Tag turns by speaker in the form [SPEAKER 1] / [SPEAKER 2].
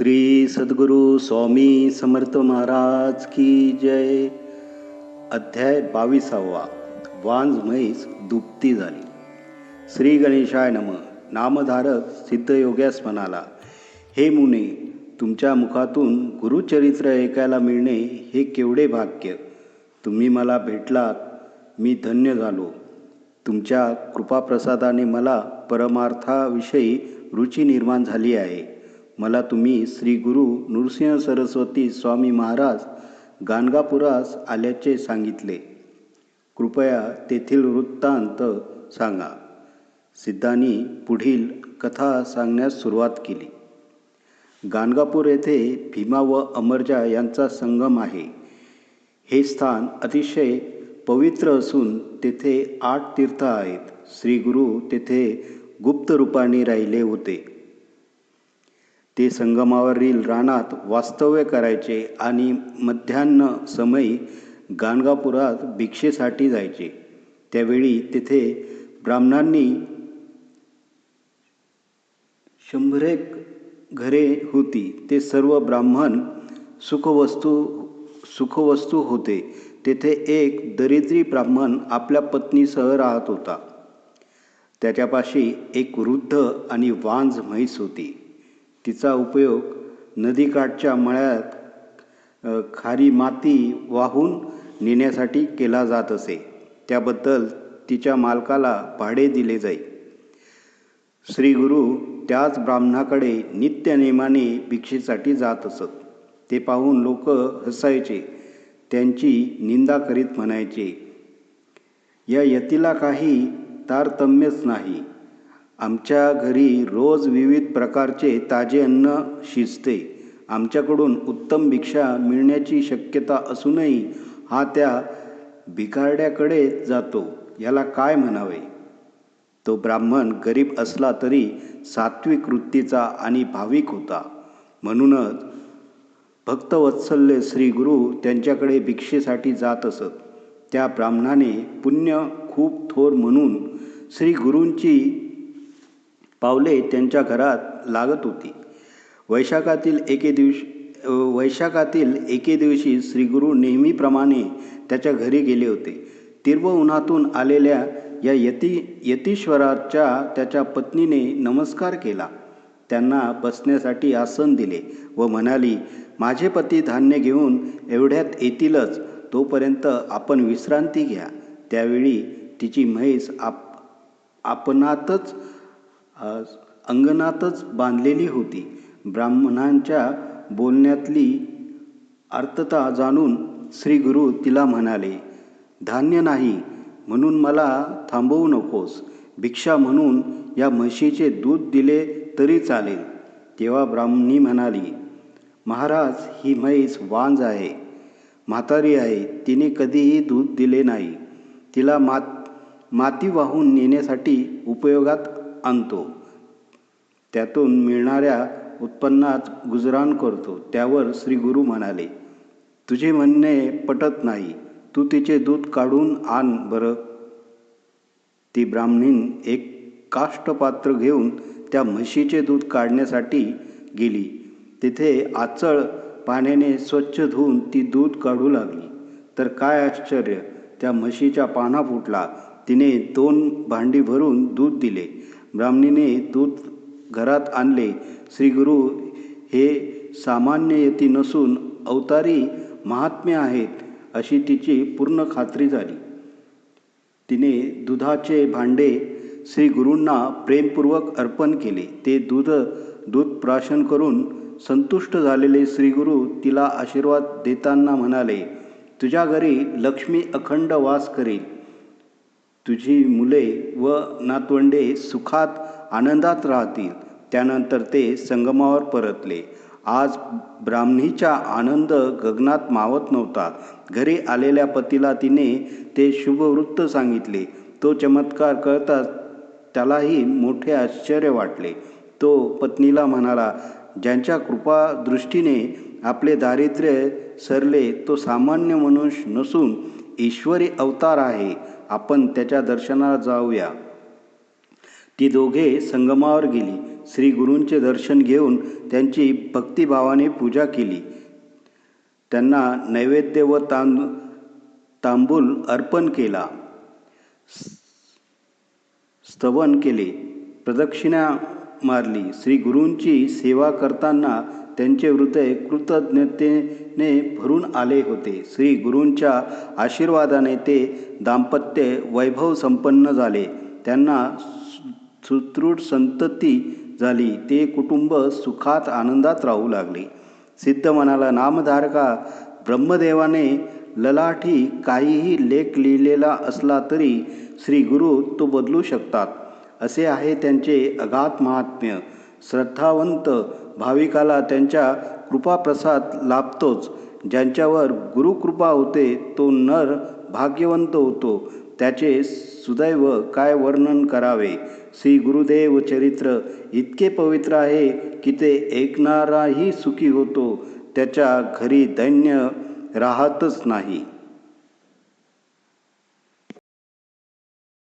[SPEAKER 1] श्री सद्गुरू स्वामी समर्थ महाराज की जय. अध्याय बावीसावा. वांज म्हैस दुपती झाली. श्री गणेशाय नम. नामधारक सिद्धयोग्यास म्हणाला हे मुने तुमच्या मुखातून गुरुचरित्र ऐकायला मिळणे हे केवढे भाग्य. तुम्ही मला भेटलात मी धन्य झालो. तुमच्या कृपाप्रसादाने मला परमार्थाविषयी रुची निर्माण झाली आहे. मला तुम्ही श्री गुरु नृसिंह सरस्वती स्वामी महाराज गाणगापुरास आल्याचे सांगितले. कृपया तेथील वृत्तांत सांगा. सिद्धांनी पुढील कथा सांगण्यास सुरुवात केली. गाणगापूर येथे भीमा व अमरजा यांचा संगम आहे. हे स्थान अतिशय पवित्र असून तेथे आठ तीर्थ आहेत. श्री गुरु तेथे गुप्त रूपाने राहिले होते. ते संगमावरील रानात वास्तव्य करायचे आणि मध्यान्ह समयी गाणगापुरात भिक्षेसाठी जायचे. त्यावेळी तेथे ब्राह्मणांनी शंभरेक घरे होती. ते सर्व ब्राह्मण सुखवस्तू सुखवस्तू होते. तेथे एक दरिद्री ब्राह्मण आपल्या पत्नीसह राहत होता. त्याच्यापाशी एक वृद्ध आणि वांज म्हैस होती. तिचा उपयोग नदीकाठच्या मळ्यात खारी माती वाहून नेण्यासाठी केला जात असे. त्याबद्दल तिच्या मालकाला भाडे दिले जाई. श्री गुरु त्याच ब्राह्मणाकडे नित्यनेमाने भिक्षेसाठी जात असत. ते पाहून लोक हसायचे. त्यांची निंदा करीत म्हणायचे या यतीला काही तारतम्यच नाही. आमच्या घरी रोज विविध प्रकारचे ताजे अन्न शिजते. आमच्याकडून उत्तम भिक्षा मिळण्याची शक्यता असूनही हा त्या भिकारड्याकडे जातो. याला काय म्हणावे? तो ब्राह्मण गरीब असला तरी सात्विक वृत्तीचा आणि भाविक होता. म्हणूनच भक्तवत्सल्य श्री गुरु त्यांच्याकडे भिक्षेसाठी जात असत. त्या ब्राह्मणाने पुण्य खूप थोर म्हणून श्री गुरूंची पावले त्यांच्या घरात लागत होती. वैशाखातील एके दिवशी वैशाखातील एके दिवशी श्रीगुरू नेहमीप्रमाणे त्याच्या घरी गेले होते. तीव्र उन्हातून आलेल्या या यती यतीश्वराच्या त्याच्या पत्नीने नमस्कार केला. त्यांना बसण्यासाठी आसन दिले व म्हणाली माझे पती धान्य घेऊन एवढ्यात येतीलच तोपर्यंत आपण विश्रांती घ्या. त्यावेळी तिची म्हैस आप आपणातच अंगणातच बांधलेली होती. ब्राह्मणांच्या बोलण्यातली अर्थता जाणून श्री गुरु तिला म्हणाले धान्य नाही म्हणून मला थांबवू नकोस. भिक्षा म्हणून या म्हशीचे दूध दिले तरी चालेल. तेव्हा ब्राह्मणी म्हणाली महाराज ही म्हैस वांज आहे. म्हातारी आहे. तिने कधीही दूध दिले नाही. तिला मात माती वाहून नेण्यासाठी उपयोगात आणतो. त्यातून मिळणाऱ्या उत्पन्नात गुजराण करतो. त्यावर श्री गुरु म्हणाले तुझे म्हणणे पटत नाही. तू तिचे दूध काढून आण बरं. ती ब्राह्मणीन एक काष्टपात्र घेऊन त्या म्हशीचे दूध काढण्यासाठी गेली. तिथे आचळ पाण्याने स्वच्छ धुवून ती दूध काढू लागली. तर काय आश्चर्य! त्या म्हशीच्या पाना फुटला. तिने दोन भांडी भरून दूध दिले. ब्राह्मणीने दूध घरात आणले. श्रीगुरु हे सामान्य यती नसून अवतारी महात्म्य आहेत अशी तिची पूर्ण खात्री झाली. तिने दुधाचे भांडे श्री गुरूंना प्रेमपूर्वक अर्पण केले. ते दूध दूध प्राशन करून संतुष्ट झालेले श्रीगुरू तिला आशीर्वाद देताना म्हणाले तुझ्या घरी लक्ष्मी अखंड वास करेल. तुझी मुले व नातवंडे सुखात आनंदात राहतील. त्यानंतर ते संगमावर परतले. आज ब्राह्मणीचा आनंद गगनात मावत नव्हता. घरी आलेल्या पतीला तिने ते शुभवृत्त सांगितले. तो चमत्कार कळताच त्यालाही मोठे आश्चर्य वाटले. तो पत्नीला म्हणाला ज्यांच्या कृपादृष्टीने आपले दारिद्र्य सरले तो सामान्य मनुष्य नसून ईश्वरी अवतार आहे. आपण त्याच्या दर्शनाला जाऊया. ती दोघे संगमावर गेली. श्री गुरूंचे दर्शन घेऊन त्यांची भक्तिभावाने पूजा केली. त्यांना नैवेद्य व तांदू तांबूल अर्पण केला. स्तवन केले. प्रदक्षिणा मारली. श्री गुरूंची सेवा करताना त्यांचे हृदय कृतज्ञतेने भरून आले होते. श्री गुरूंच्या आशीर्वादाने ते दाम्पत्य वैभव संपन्न झाले. त्यांना सुदृढ संतती झाली. ते कुटुंब सुखात आनंदात राहू लागले. सिद्ध मनाला नामधारका ब्रह्मदेवाने ललाठी काहीही लेख लिहिलेला असला तरी श्री गुरु तो बदलू शकतात. असे आहे त्यांचे अगाध महात्म्य. श्रद्धावंत भाविकाला त्यांच्या कृपाप्रसाद लाभतोच. ज्यांच्यावर गुरुकृपा होते तो नर भाग्यवंत होतो. त्याचे सुदैव काय वर्णन करावे? श्री गुरुदेव चरित्र इतके पवित्र आहे की ते ऐकणाराही सुखी होतो. त्याच्या घरी दैन्य राहतच नाही.